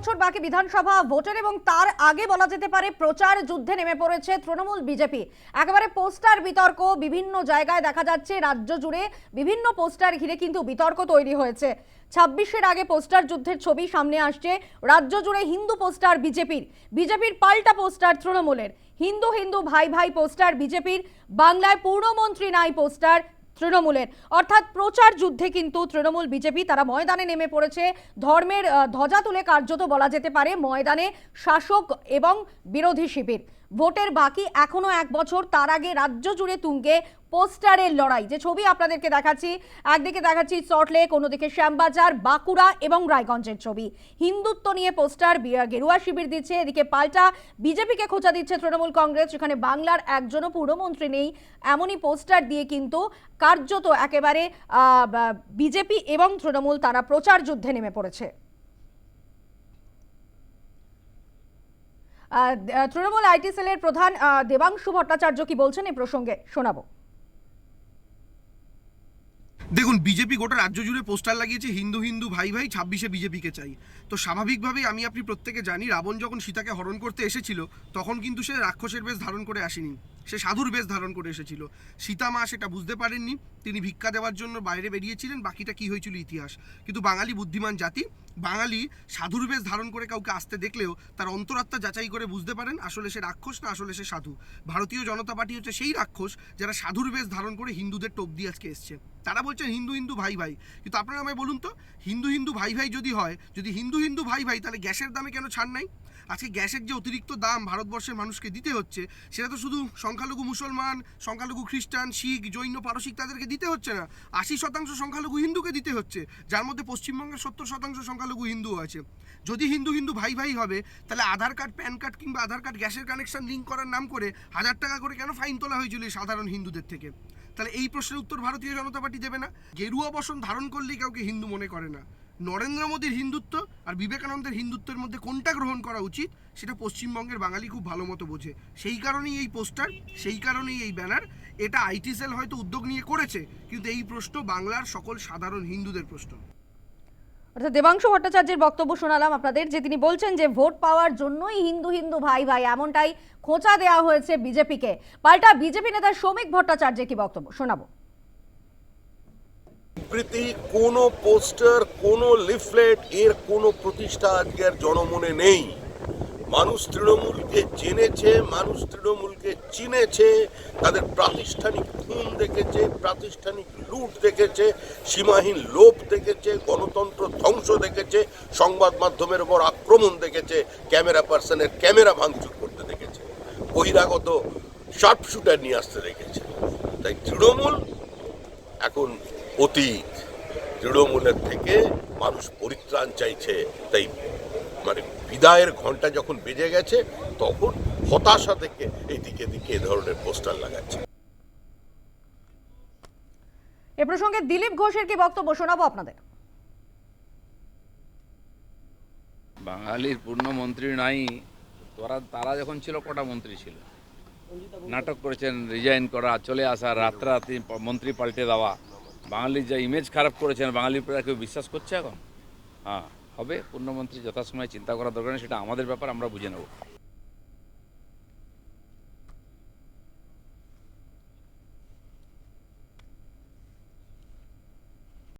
বছর বাকি বিধানসভা, ভোটের এবং তার আগে বলা যেতে পারে প্রচার যুদ্ধে নেমে পড়েছে তৃণমূল বিজেপি। একেবারে পোস্টার বিতর্ক বিভিন্ন জায়গায় দেখা যাচ্ছে, রাজ্য জুড়ে বিভিন্ন পোস্টার ঘিরে কিন্তু বিতর্ক তৈরি হয়েছে। ছাব্বিশের আগে পোস্টার যুদ্ধের ছবি সামনে আসছে, রাজ্য জুড়ে হিন্দু পোস্টার বিজেপির। বিজেপির পাল্টা পোস্টার তৃণমূলের। হিন্দু হিন্দু ভাই ভাই পোস্টার বিজেপির। বাংলায় পূর্ণমন্ত্রী নাই পোস্টার তৃণমূলের। অর্থাৎ প্রচার যুদ্ধে কিন্তু তৃণমূল বিজেপি তারা ময়দানে নেমে পড়েছে। ধর্মের ধ্বজা তুলে কার্যত বলা যেতে পারে ময়দানে শাসক এবং বিরোধী শিবির। ভোটের বাকি এখনও এক বছর, তার আগে রাজ্য জুড়ে তুঙ্গে পোস্টারের লড়াই। যে ছবি আপনাদেরকে দেখাচ্ছি, একদিকে দেখাচ্ছি সল্টলেক অন্যদিকে শ্যামবাজার, বাঁকুড়া এবং রায়গঞ্জের ছবি। হিন্দুত্ব নিয়ে পোস্টার গেরুয়া শিবির দিচ্ছে, এদিকে পাল্টা বিজেপিকে খোঁচা দিচ্ছে তৃণমূল কংগ্রেস, যেখানে বাংলার একজনও পুরমন্ত্রী নেই, এমনই পোস্টার দিয়ে কিন্তু কার্যত একেবারে বিজেপি এবং তৃণমূল তারা প্রচার যুদ্ধে নেমে পড়েছে। তৃণমূল আইটি সেলের প্রধান দেবাংশু ভট্টাচার্য কি বলছেন এই প্রসঙ্গে? শোনাবো। দেখুন, বিজেপি গোটা রাজ্য জুড়ে পোস্টার লাগিয়েছে, হিন্দু হিন্দু ভাই ভাই, ছাব্বিশে বিজেপিকে চাই। তো স্বাভাবিকভাবেই আমি, আপনি প্রত্যেকে জানি, রাবণ যখন সীতাকে হরণ করতে এসেছিল, তখন কিন্তু সে রাক্ষসের বেশ ধারণ করে আসেনি। সে সাধুর বেশ ধারণ করে এসেছিল। সীতা মা সেটা বুঝতে পারেননি। তিনি ভিক্ষা দেওয়ার জন্য বাইরে বেরিয়েছিলেন, বাকিটা কি হয়েছিল ইতিহাস। কিন্তু বাঙালি বুদ্ধিমান জাতি বাঙালি সাধুর বেশ ধারণ করে কাউকে আসতে দেখলেও তার অন্তরাত্মা যাচাই করে বুঝতে পারেন আসলে সে রাক্ষস না আসলে সে সাধু। ভারতীয় জনতা পার্টি হচ্ছে সেই রাক্ষস যারা সাধুর বেশ ধারণ করে হিন্দুদের টোপ দিয়ে আজকে এসছে। তারা বলছেন হিন্দু হিন্দু ভাই ভাই। কিন্তু আপনারা আমায় বলুন তো, হিন্দু হিন্দু ভাই ভাই যদি হয়, যদি হিন্দু হিন্দু ভাই ভাই তাহলে গ্যাসের দামে কেন ছাড় নাই? আজকে গ্যাসের যে অতিরিক্ত দাম ভারতবর্ষের মানুষকে দিতে হচ্ছে, সেটা তো শুধু সংখ্যালঘু মুসলমান, সংখ্যালঘু খ্রিস্টান, শিখ, জৈন, পারসিক তাদেরকে দিতে হচ্ছে না। আশি শতাংশ সংখ্যালঘু হিন্দুকে দিতে হচ্ছে, যার মধ্যে পশ্চিমবঙ্গের সত্তর শতাংশ সংখ্যালঘু হিন্দু আছে। যদি হিন্দু হিন্দু ভাই ভাই হবে, তাহলে আধার কার্ড, প্যান কার্ড কিংবা আধার কার্ড গ্যাসের কানেকশন লিঙ্ক করার নাম করে হাজার টাকা করে কেন ফাইন তোলা হয়েছিল সাধারণ হিন্দুদের থেকে? তাহলে এই প্রশ্নের উত্তর ভারতীয় জনতা পার্টি দেবে না। গেরুয়া বসন ধারণ করলেই কাউকে হিন্দু মনে করে না। নরেন্দ্র মোদীর হিন্দুত্ব আর বিবেকানন্দের হিন্দুত্বের মধ্যে কোনটা গ্রহণ করা উচিত, সেটা পশ্চিমবঙ্গের বাঙালি খুব ভালো মতো বোঝে। সেই কারণেই এই পোস্টার, সেই কারণেই এই ব্যানার। এটা আইটি সেল হয়তো উদ্যোগ নিয়ে করেছে, কিন্তু এই প্রশ্ন বাংলার সকল সাধারণ হিন্দুদের প্রশ্ন। অর্থাৎ দেবাংশু ভট্টাচার্যের বক্তব্য শোনালাম আপনাদের, যে তিনি বলছেন যে ভোট পাওয়ার জন্যই হিন্দু হিন্দু ভাই ভাই, এমনটাই খোঁচা দেওয়া হয়েছে বিজেপিকে। পাল্টা বিজেপি নেতা শ্রমিক ভট্টাচার্যের কি বক্তব্য? শোনাবো। বিবৃতি, কোনো পোস্টার, কোনো লিফলেট, এর কোনো প্রতিষ্ঠা আজকের জনমনে নেই। মানুষ তৃণমূলকে জেনেছে মানুষ তৃণমূলকে চিনেছে, তাদের প্রাতিষ্ঠানিক খুন দেখেছে, প্রাতিষ্ঠানিক লুট দেখেছে, সীমাহীন লোভ দেখেছে গণতন্ত্র ধ্বংস দেখেছে, সংবাদ মাধ্যমের উপর আক্রমণ দেখেছে, ক্যামেরা পার্সনের ক্যামেরা ভাঙচুর করতে দেখেছে, বহিরাগত শার্প শুটার নিয়ে আসতে দেখেছে। তাই তৃণমূল এখন অতীত। তৃণমূলের থেকে মানুষ পরিত্রাণ চাইছে। তাই মানে বিদায়ের ঘণ্টা যখন বেজে গেছে, তখন হতাশা থেকে এদিকে দিকে এ ধরনের পোস্টার লাগাচ্ছে। এ প্রসঙ্গে দিলীপ ঘোষের কি বক্তব্য শোনাবো আপনাদের? বাঙালির পূর্ণ মন্ত্রী নাই, তোরা, তারা যখন ছিল, কটা মন্ত্রী ছিল? নাটক করেছেন রিজাইন করা, চলে আসা রাতারাতি মন্ত্রী পাল্টে দেওয়া। বাঙালির যা ইমেজ খারাপ করেছেন বাঙালির প্রায় কেউ বিশ্বাস করছে এখন? হ্যাঁ হবে পূর্ণমন্ত্রী যথাসময়ে চিন্তা করা দরকার সেটা আমাদের ব্যাপার, আমরা বুঝে নেব।